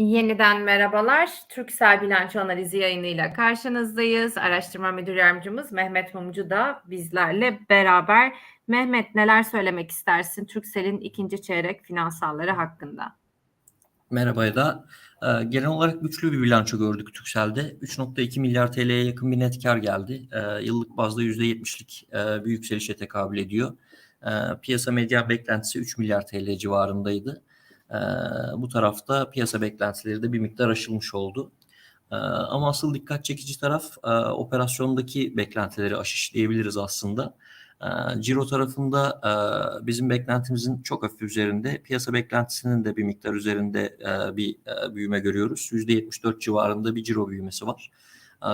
Yeniden merhabalar. Türksel Bilanço Analizi yayınıyla karşınızdayız. Araştırma Müdür Yardımcımız Mehmet Mumcu da bizlerle beraber. Mehmet neler söylemek istersin Türksel'in ikinci çeyrek finansalları hakkında? Merhaba Eda. Ee, genel olarak güçlü bir bilanço gördük Türksel'de. 3.2 milyar TL'ye yakın bir net kar geldi. Ee, yıllık bazda %70'lik e, bir yükselişe tekabül ediyor. Ee, piyasa medya beklentisi 3 milyar TL civarındaydı. Ee, bu tarafta piyasa beklentileri de bir miktar aşılmış oldu. Ee, ama asıl dikkat çekici taraf e, operasyondaki beklentileri aşışlayabiliriz aslında. E, Ciro tarafında e, bizim beklentimizin çok hafif üzerinde, piyasa beklentisinin de bir miktar üzerinde e, bir büyüme görüyoruz. %74 civarında bir ciro büyümesi var.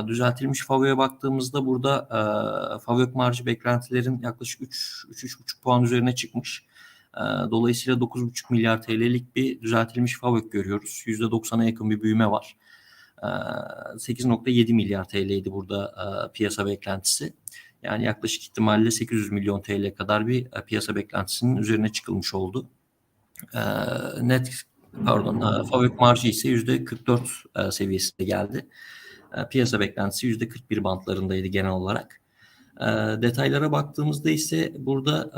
Düzeltilmiş FAVÖ'ye baktığımızda burada e, FAVÖK marjı beklentilerin yaklaşık 3-3,5 puan üzerine çıkmış. E, dolayısıyla 9,5 milyar TL'lik bir düzeltilmiş FAVÖK görüyoruz. %90'a yakın bir büyüme var. 8.7 milyar TL'ydi burada e, piyasa beklentisi. Yani yaklaşık ihtimalle 800 milyon TL kadar bir e, piyasa beklentisinin üzerine çıkılmış oldu. E, net pardon fabrik marjı ise %44 seviyesinde geldi. Piyasa beklentisi %41 bantlarındaydı genel olarak. Detaylara baktığımızda ise burada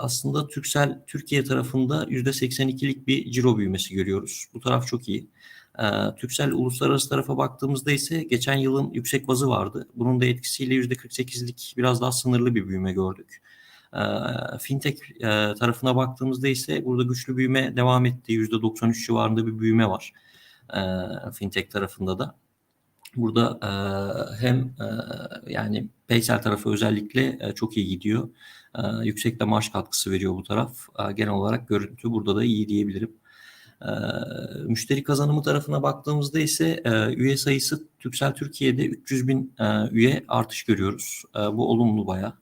aslında Türksel Türkiye tarafında %82'lik bir ciro büyümesi görüyoruz. Bu taraf çok iyi. E, Türksel uluslararası tarafa baktığımızda ise geçen yılın yüksek bazı vardı. Bunun da etkisiyle %48'lik biraz daha sınırlı bir büyüme gördük. E, fintech tarafına baktığımızda ise burada güçlü büyüme devam etti. %93 civarında bir büyüme var e, fintech tarafında da. Burada e, hem e, yani Paysel tarafı özellikle e, çok iyi gidiyor. E, yüksek de maaş katkısı veriyor bu taraf. E, genel olarak görüntü burada da iyi diyebilirim. E, müşteri kazanımı tarafına baktığımızda ise e, üye sayısı Türksel Türkiye'de 300 bin e, üye artış görüyoruz. E, bu olumlu baya.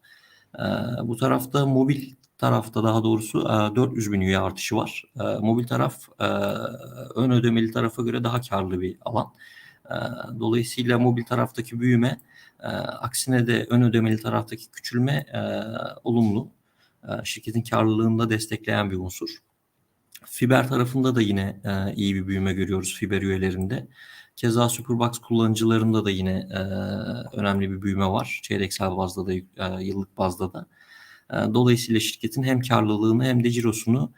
E, bu tarafta mobil tarafta daha doğrusu e, 400 bin üye artışı var. E, mobil taraf e, ön ödemeli tarafa göre daha karlı bir alan. E, dolayısıyla mobil taraftaki büyüme e, aksine de ön ödemeli taraftaki küçülme e, olumlu. E, şirketin karlılığını da destekleyen bir unsur. Fiber tarafında da yine iyi bir büyüme görüyoruz fiber üyelerinde. Keza Superbox kullanıcılarında da yine önemli bir büyüme var. Çeyreksel bazda da yıllık bazda da. Dolayısıyla şirketin hem karlılığını hem de cirosunu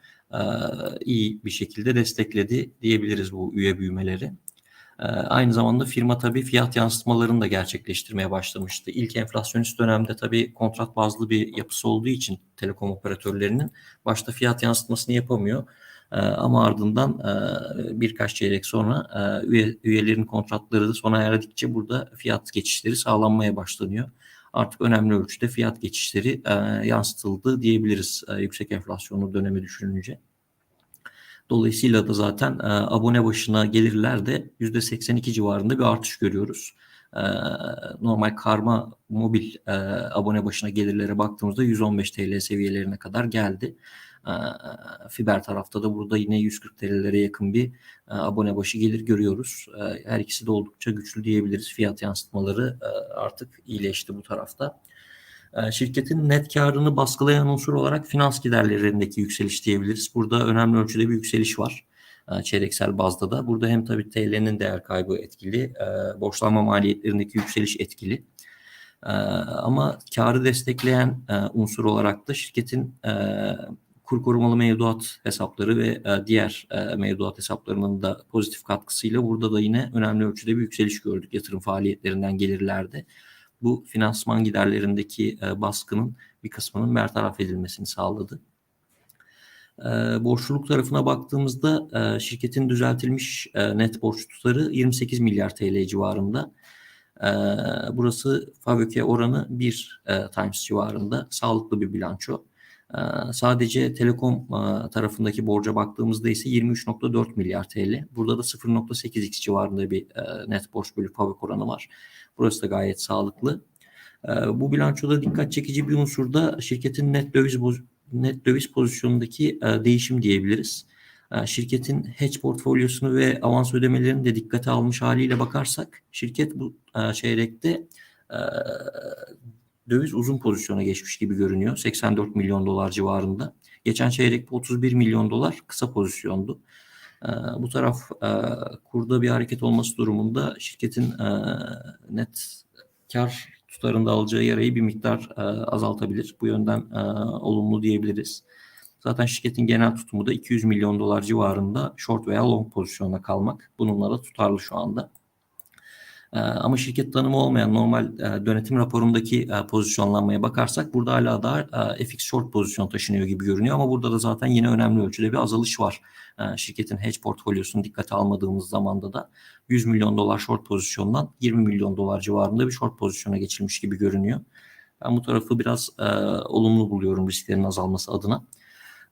iyi bir şekilde destekledi diyebiliriz bu üye büyümeleri. E, aynı zamanda firma tabii fiyat yansıtmalarını da gerçekleştirmeye başlamıştı. İlk enflasyonist dönemde tabii kontrat bazlı bir yapısı olduğu için telekom operatörlerinin başta fiyat yansıtmasını yapamıyor. Ee, ama ardından e, birkaç çeyrek sonra e, üye, üyelerin kontratları da sona erdikçe burada fiyat geçişleri sağlanmaya başlanıyor. Artık önemli ölçüde fiyat geçişleri e, yansıtıldı diyebiliriz yüksek enflasyonlu dönemi düşününce. Dolayısıyla da zaten abone başına gelirler de %82 civarında bir artış görüyoruz. normal karma mobil abone başına gelirlere baktığımızda 115 TL seviyelerine kadar geldi. Fiber tarafta da burada yine 140 TL'lere yakın bir e, abone başı gelir görüyoruz. Her ikisi de oldukça güçlü diyebiliriz. Fiyat yansıtmaları e, artık iyileşti bu tarafta. Ee, şirketin net karını baskılayan unsur olarak finans giderlerindeki yükseliş diyebiliriz. Burada önemli ölçüde bir yükseliş var e, çeyreksel bazda da. Burada hem tabii TL'nin değer kaybı etkili, borçlanma maliyetlerindeki yükseliş etkili. Ama karı destekleyen unsur olarak da şirketin kur korumalı mevduat hesapları ve e, diğer e, mevduat hesaplarının da pozitif katkısıyla burada da yine önemli ölçüde bir yükseliş gördük yatırım faaliyetlerinden gelirlerde. Bu finansman giderlerindeki e, baskının bir kısmının bertaraf edilmesini sağladı. E, borçluluk tarafına baktığımızda e, şirketin düzeltilmiş e, net borç tutarı 28 milyar TL civarında. E, burası FAVÖK'e oranı 1 e, times civarında sağlıklı bir bilanço. Ee, sadece Telekom e, tarafındaki borca baktığımızda ise 23.4 milyar TL. Burada da 0.8x civarında bir e, net borç bölü fabrik oranı var. Burası da gayet sağlıklı. Ee, bu bilançoda dikkat çekici bir unsur da şirketin net döviz net döviz pozisyonundaki e, değişim diyebiliriz. Ee, şirketin hedge portfolyosunu ve avans ödemelerini de dikkate almış haliyle bakarsak şirket bu çeyrekte döviz uzun pozisyona geçmiş gibi görünüyor. 84 milyon dolar civarında. Geçen çeyrekte 31 milyon dolar kısa pozisyondu. E, bu taraf e, kurda bir hareket olması durumunda şirketin e, net kar tutarında alacağı yarayı bir miktar e, azaltabilir. Bu yönden olumlu diyebiliriz. Zaten şirketin genel tutumu da 200 milyon dolar civarında short veya long pozisyonda kalmak. Bununla da tutarlı şu anda. Ee, Ama şirket tanımı olmayan normal e, yönetim raporundaki e, pozisyonlanmaya bakarsak burada hala daha e, FX short pozisyon taşınıyor gibi görünüyor ama burada da zaten yine önemli ölçüde bir azalış var. E, Şirketin hedge portfolyosunu dikkate almadığımız zamanda da 100 milyon dolar short pozisyondan 20 milyon dolar civarında bir short pozisyona geçilmiş gibi görünüyor. Ben bu tarafı biraz e, olumlu buluyorum risklerin azalması adına.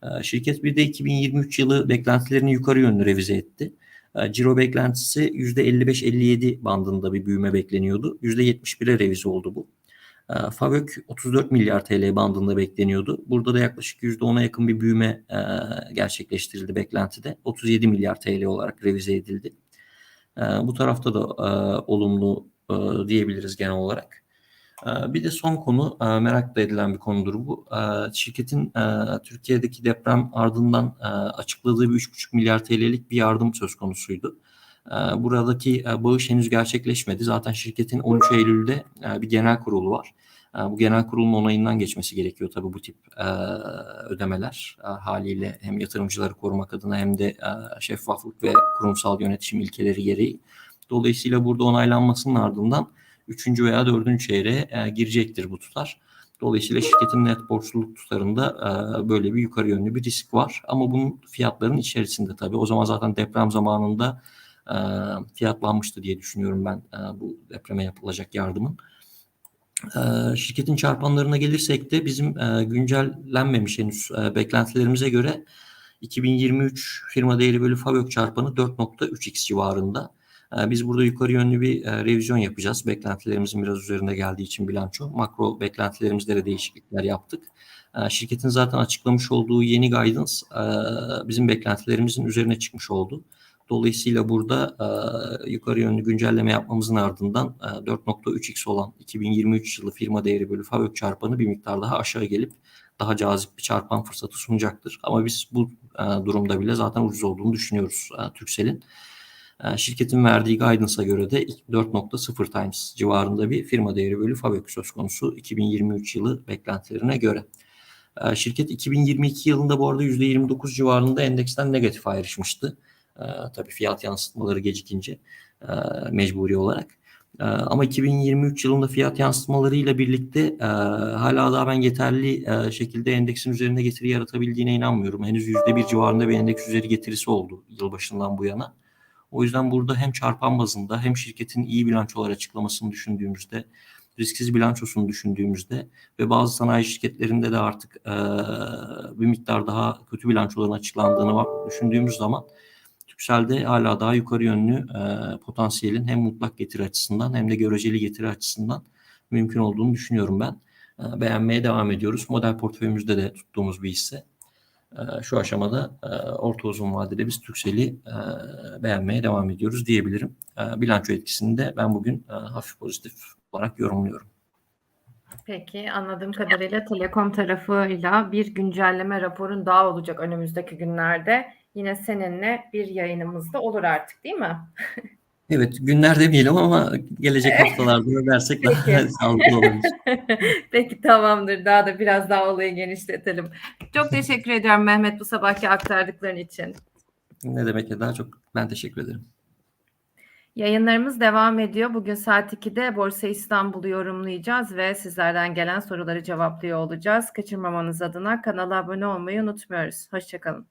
E, Şirket bir de 2023 yılı beklentilerini yukarı yönlü revize etti. E, Ciro beklentisi %55-57 bandında bir büyüme bekleniyordu. %71'e revize oldu bu. E, Favök 34 milyar TL bandında bekleniyordu. Burada da yaklaşık %10'a yakın bir büyüme e, gerçekleştirildi beklentide. 37 milyar TL olarak revize edildi. E, Bu tarafta da e, olumlu e, diyebiliriz genel olarak. E, Bir de son konu e, merak da edilen bir konudur bu. E, Şirketin e, Türkiye'deki deprem ardından e, açıkladığı bir 3,5 milyar TL'lik bir yardım söz konusuydu. E, Buradaki bağış henüz gerçekleşmedi. Zaten şirketin 13 Eylül'de bir genel kurulu var. Bu genel kurulun onayından geçmesi gerekiyor tabii bu tip ödemeler. Haliyle hem yatırımcıları korumak adına hem de şeffaflık ve kurumsal yönetişim ilkeleri gereği. Dolayısıyla burada onaylanmasının ardından 3. veya 4. çeyreğe e, girecektir bu tutar. Dolayısıyla şirketin net borçluluk tutarında e, böyle bir yukarı yönlü bir risk var. Ama bunun fiyatların içerisinde tabii. O zaman zaten deprem zamanında e, fiyatlanmıştı diye düşünüyorum ben e, bu depreme yapılacak yardımın. E, şirketin çarpanlarına gelirsek de bizim e, güncellenmemiş henüz e, beklentilerimize göre 2023 firma değeri bölü FAVÖK çarpanı 4.3x civarında. Ee, Biz burada yukarı yönlü bir e, revizyon yapacağız. Beklentilerimizin biraz üzerinde geldiği için bilanço. Makro beklentilerimizde de değişiklikler yaptık. Ee, Şirketin zaten açıklamış olduğu yeni guidance e, bizim beklentilerimizin üzerine çıkmış oldu. Dolayısıyla burada e, yukarı yönlü güncelleme yapmamızın ardından e, 4.3x olan 2023 yılı firma değeri bölü FAVÖK çarpanı bir miktar daha aşağı gelip daha cazip bir çarpan fırsatı sunacaktır. Ama biz bu durumda bile zaten ucuz olduğunu düşünüyoruz e, Turkcell'in. E, Şirketin verdiği guidance'a göre de 4.0 times civarında bir firma değeri bölü FAVÖK söz konusu 2023 yılı beklentilerine göre. E, Şirket 2022 yılında bu arada %29 civarında endeksten negatif ayrışmıştı. E, tabii fiyat yansıtmaları gecikince e, mecburi olarak. Ama 2023 yılında fiyat yansıtmalarıyla birlikte e, hala daha ben yeterli e, şekilde endeksin üzerinde getiri yaratabildiğine inanmıyorum. Henüz %1 civarında bir endeks üzeri getirisi oldu yılbaşından bu yana. O yüzden burada hem çarpan bazında hem şirketin iyi bilançolar açıklamasını düşündüğümüzde, risksiz bilançosunu düşündüğümüzde ve bazı sanayi şirketlerinde de artık e, bir miktar daha kötü bilançoların açıklandığını var- düşündüğümüz zaman Türkcell'de hala daha yukarı yönlü e, potansiyelin hem mutlak getiri açısından hem de göreceli getiri açısından mümkün olduğunu düşünüyorum ben. E, beğenmeye devam ediyoruz. Model portföyümüzde de tuttuğumuz bir hisse. E, şu aşamada e, orta uzun vadede biz Turkcell'i e, beğenmeye devam ediyoruz diyebilirim. E, bilanço etkisini de ben bugün hafif pozitif olarak yorumluyorum. Peki anladığım kadarıyla Telekom tarafıyla bir güncelleme raporun daha olacak önümüzdeki günlerde. Yine seninle bir yayınımız da olur artık değil mi? Evet günler demeyelim ama gelecek haftalarda da dersek daha sağlıklı olabilir. Peki tamamdır. Daha da biraz daha olayı genişletelim. Çok teşekkür ediyorum Mehmet bu sabahki aktardıkların için. Ne demek Eda çok ben teşekkür ederim. Yayınlarımız devam ediyor. Bugün saat 2'de Borsa İstanbul'u yorumlayacağız ve sizlerden gelen soruları cevaplıyor olacağız. Kaçırmamanız adına kanala abone olmayı unutmuyoruz. Hoşçakalın.